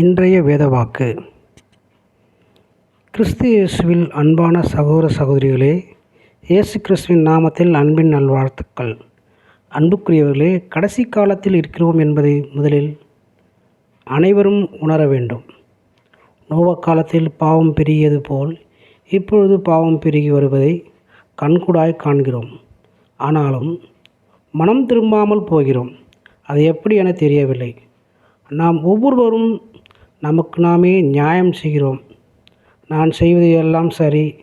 இன்றைய வேதவாக்கு. கிறிஸ்து இயேசுவில் அன்பான சகோதர சகோதரிகளே இயேசு கிறிஸ்துவின் நாமத்தில் அன்பின் நல்வாழ்த்துக்கள். அன்புக்குரியவர்களே கடைசி காலத்தில் இருக்கிறோம் என்பதை முதலில் அனைவரும் உணர வேண்டும். நோவ காலத்தில் பாவம் பெருகியது போல் இப்பொழுது பாவம் பெருகி வருவதை கண்கூடாய் காண்கிறோம். ஆனாலும் மனம் திரும்பாமல் போகிறோம். அது எப்படி என தெரியவில்லை. நாம் ஒவ்வொருவரும் நமக்கு நாமே நியாயம் செய்கிறோம். நான் செய்வது எல்லாம் சரி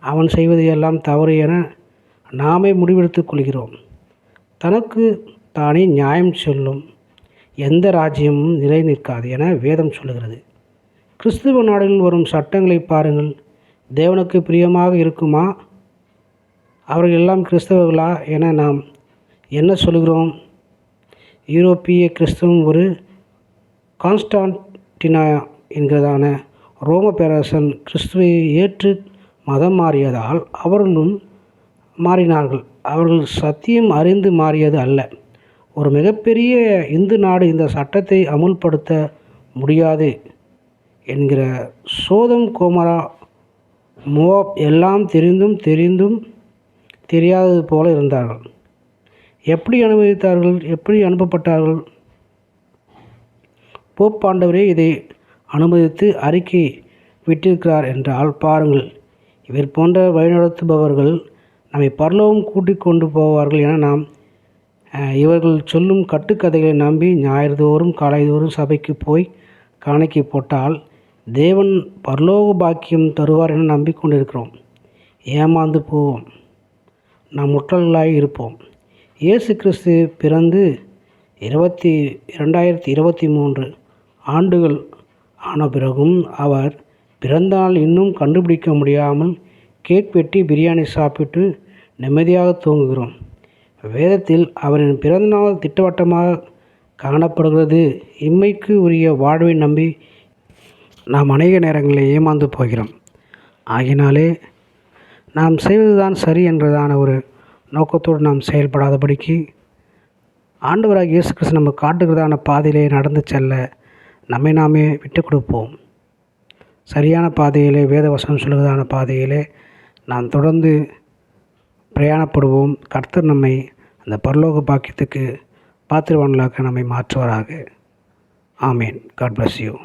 அவன் செய்வது எல்லாம் தவறு என நாமே முடிவெடுத்துக் கொள்கிறோம். தனக்கு தானே நியாயம் சொல்லும். எந்த ராஜ்யமும் நிலை நிற்காது என வேதம் சொல்லுகிறது. கிறிஸ்துவ நாடுகளில் வரும் சட்டங்களை பாருங்கள். தேவனுக்கு பிரியமாக இருக்குமா? அவர்கள் எல்லாம் கிறிஸ்தவர்களா என நாம் என்ன சொல்கிறோம் யூரோப்பிய கிறிஸ்தவம் ஒரு கான்ஸ்டான்ட் கான்ஸ்டான்டினா என்கிறதான ரோம பேரரசன் கிறிஸ்துவை ஏற்று மதம் மாறியதால் அவர்களும் மாறினார்கள். அவர்கள் சத்தியம் அறிந்து மாறியது அல்ல. ஒரு மிகப்பெரிய இந்து நாடு இந்த சட்டத்தை அமுல்படுத்த முடியாது என்கிற சோதம் கோமரா மோப் எல்லாம் தெரிந்தும் தெரிந்தும் தெரியாதது போல இருந்தார்கள். எப்படி அனுபவித்தார்கள் எப்படி அனுப்பப்பட்டார்கள்? போப்பாண்டவரே இதை அனுமதித்து அறிக்கை விட்டிருக்கிறார் என்றால் பாருங்கள். இவர் போன்ற வழிநடத்துபவர்கள் நம்மை பரலோகம் கூட்டிக் கொண்டு போவார்கள் என நாம் இவர்கள் சொல்லும் கட்டுக்கதைகளை நம்பி ஞாயிறுதோறும் காலைதோறும் சபைக்கு போய் காணிக்கை போட்டால் தேவன் பரலோக பாக்கியம் தருவார் என நம்பிக்கொண்டிருக்கிறோம். ஏமாந்து போவோம். நாம் முற்றல்களாய் இருப்போம். இயேசு கிறிஸ்து பிறந்து இருபத்தி இரண்டாயிரத்தி இருபத்தி மூன்று ஆண்டுகள் ஆன பிறகும் அவர் பிறந்தநாள் இன்னும் கண்டுபிடிக்க முடியாமல் கேக் வெட்டி பிரியாணி சாப்பிட்டு நிம்மதியாக தூங்குகிறோம். வேதத்தில் அவரின் பிறந்தநாள் திட்டவட்டமாக காணப்படுகிறது. இம்மைக்கு உரிய வாழ்வை நம்பி நாம் அநேக நேரங்களில் ஏமாந்து போகிறோம். ஆகினாலே நாம் செய்வதுதான் சரி என்றதான ஒரு நோக்கத்தோடு நாம் செயல்படாதபடிக்கு ஆண்டவராக இயேசு கிறிஸ்து நம்ம காட்டுகிறதான பாதையிலே நடந்து செல்ல நம்மை நாமே விட்டு கொடுப்போம் சரியான பாதையிலே வேதவசனம் சொல்லுவதான பாதையிலே நாம் தொடர்ந்து பிரயாணப்படுவோம். கர்த்தர் நம்மை அந்த பரலோக பாக்கியத்துக்கு பாத்திரவான்களாக நம்மை மாற்றுவாராக. ஆமேன். God bless you